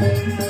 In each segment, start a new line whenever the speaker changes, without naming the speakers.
thank you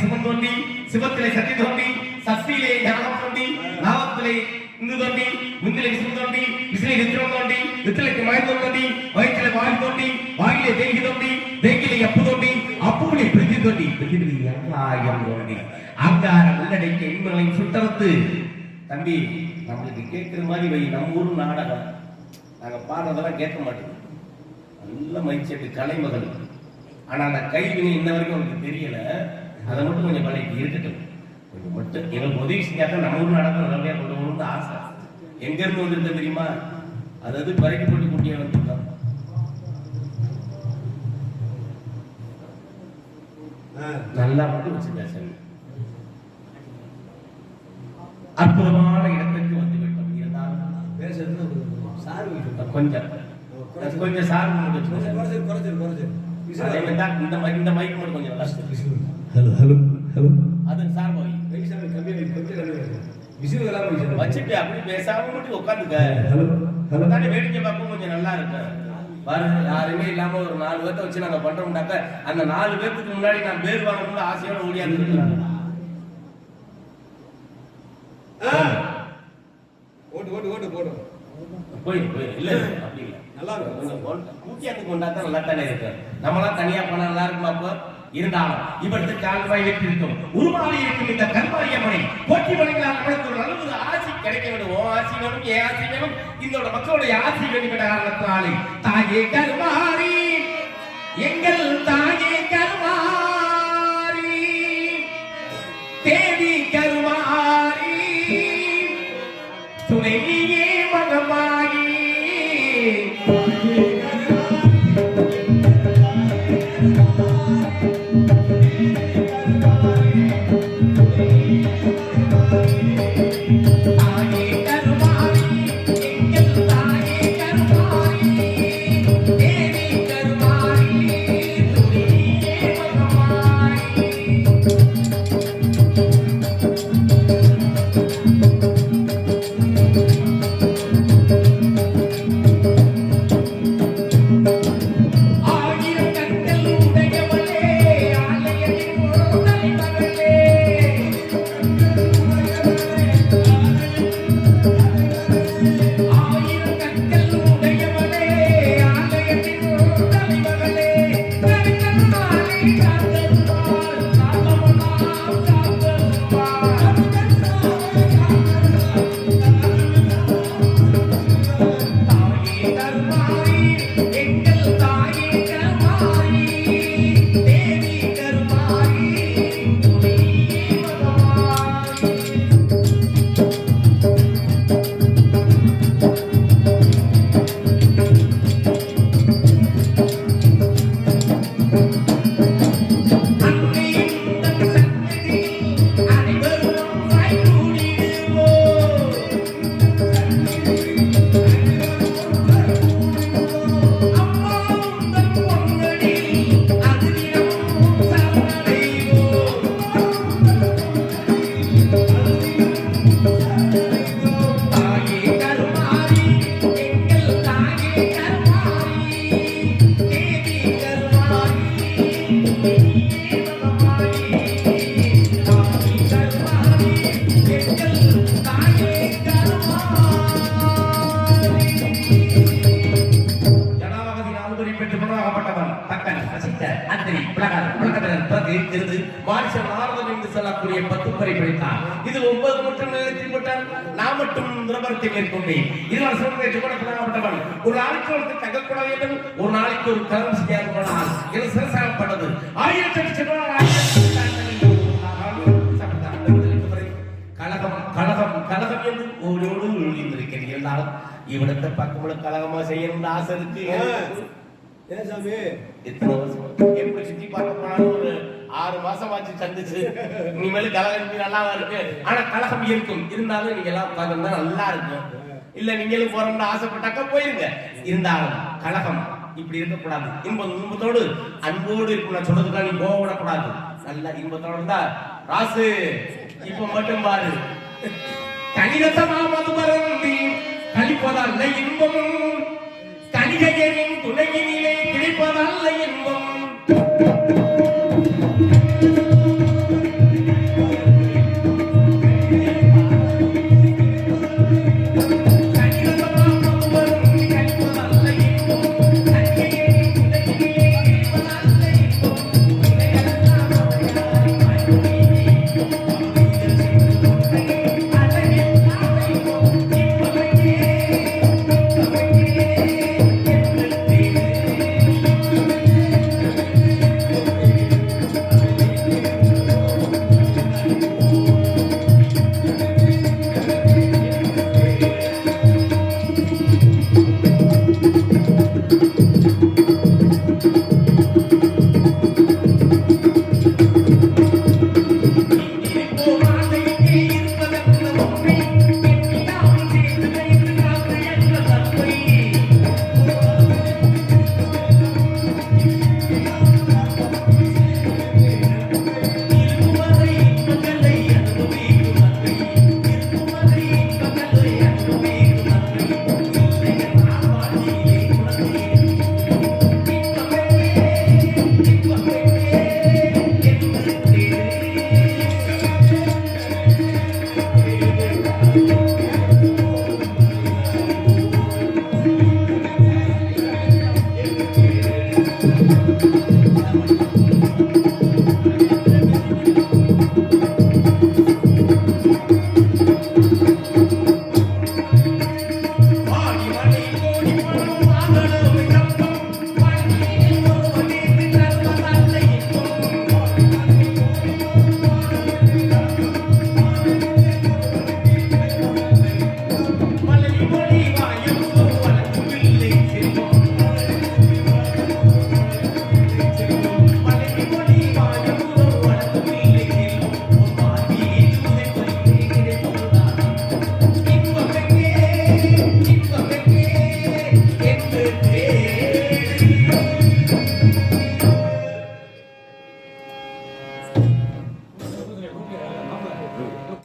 Sivan தோண்டி சிவத்திலே சக்தி தோண்டி சக்தியிலே ஞானம் தோண்டி லாபத்திலே இந்து தோண்டி முந்திலே சிவன் தோண்டி விசிலே நித்திரம் தோண்டி நித்திலைக்கு மயக்கம் தோண்டி வயிற்றிலே வாயு தோண்டி வாயிலே தேங்கி தோண்டி தேங்கிலே அப்பு தோண்டி அப்புவிலே பிரதி தோண்டி பிரதி அங்காயம் தோண்டி அங்காரம் உள்ளடைக்க இன்பங்களை சுட்டறுத்து. தம்பி நம்மளுக்கு கேட்கிற மாதிரி வை நம்ம ஊர் நாடகம். நாங்க பாடுறதெல்லாம் கேட்க மாட்டோம். நல்ல மைச்செட்டு கலைமகள். ஆனா அந்த கைவினை இன்ன வரைக்கும் அவனுக்கு தெரியல. அதை மட்டும் கொஞ்சம் பழகி இருக்கட்டும். கொஞ்சம் மட்டும். எங்களுக்கு உதவி செஞ்சாக்க நம்ம ஊர் நாடகம் நல்லபடியா கொண்டு போகணும்னு ஆசை. எங்க இருந்து வந்திருக்க தெரியுமா? அதாவது பறக்கி போட்டு குட்டியா வந்திருக்கோம் நல்லா மட்டும் வச்சுட்டா சரி அற்புதமான இடத்துக்கு வந்து விட்டோம். இருந்தாலும்
பேசுறது சார்
கொஞ்சம். கொஞ்சம் சார் தான் இந்த மைக் இந்த மைக் மட்டும் கொஞ்சம் நல்லா
ஹலோ ஹலோ ஹலோ.
அது சார் போய். வச்சுட்டு அப்படி பேசாம மட்டும் உட்காந்துக்க.
Hello hello.
தாண்டி வேடிக்கை பார்க்க கொஞ்சம் நல்லா இருக்கு பாருங்க யாருமே இல்லாம ஒரு நாலு பேர்த்த வச்சு நாங்க பண்றோம்னாக்க அந்த நாலு பேர்த்துக்கு முன்னாடி நான் பேர் வாங்கணும்னு ஆசையோட ஓடியாந்து
ஓட்டு ஓட்டு ஓட்டு போடும்
போய் போய் இல்ல அப்படி
நல்லா இருக்கும்.
கூட்டியாந்து கொண்டா தான் நல்லா தானே இருக்கு நம்மளாம் தனியா போனா நல்லா இருக்குமா அப்போ? இருந்தாலும் இவருக்கு கால்வாய் வைத்திருக்கும் உருமாறி இருக்கும் இந்த கல்வாரியம்மனை போட்டி வழங்கலாம் நம்மளுக்கு ஒரு அளவு ஆசி கிடைக்க வேண்டும் ஓ ஆசி வேணும் ஏ ஆசி வேணும். இந்த மக்களுடைய ஆசி வேணும் என்ற காரணத்தினாலே தாயே கருமாரி எங்கள் தாயே கருமாரி தேவை இருக்கிறது மாரிச நாரதன் என்று சொல்லக்கூடிய பத்து முறை படித்தார். இது ஒன்பது மட்டும் நிலையத்தில் விட்டால் நான் மட்டும் துரபரத்தை மேற்கொண்டேன். இதுவரை சொல்றேன் சுமணப்பட்டவன் ஒரு நாளைக்கு ஒரு தங்கக்கூடாது வேண்டும் ஒரு நாளைக்கு ஒரு கலம் செய்யாது போனால் இது சிறசாகப்பட்டது. ஆயிரத்தி செல்வம் கழகம் கழகம் கழகம் என்று ஓடோடு ஒழிந்திருக்கிறேன் இருந்தாலும் இவனத்தை பக்கமுள்ள கழகமா செய்யணும்னு ஆசை இருக்கு.
ஏன் சாமி
எத்தனை வருஷம் எப்படி சுத்தி பார்க்க போனாலும் ஒரு ஆறு மாசம் ஆச்சு சந்திச்சு. இனிமேல் கலகம் நல்லா இருக்கு. ஆனா கலகம் இருக்கும். இருந்தாலும் நீங்க எல்லாம் உட்கார்ந்து நல்லா இருக்கும். இல்ல நீங்களும் போறோம்னு ஆசைப்பட்டாக்கா போயிருங்க. இருந்தாலும் கலகம் இப்படி இருக்கக்கூடாது. இன்பம் இன்பத்தோடு அன்போடு இருக்கும். நான் சொல்றதுக்காக நீ கோவப்படக்கூடாது. நல்ல இன்பத்தோடு இருந்தா ராசு இப்ப மட்டும் பாரு. கணிதத்தமா மதுமரந்தி கழிப்பதல்ல இன்பமும். கணிகையரின் Thank you.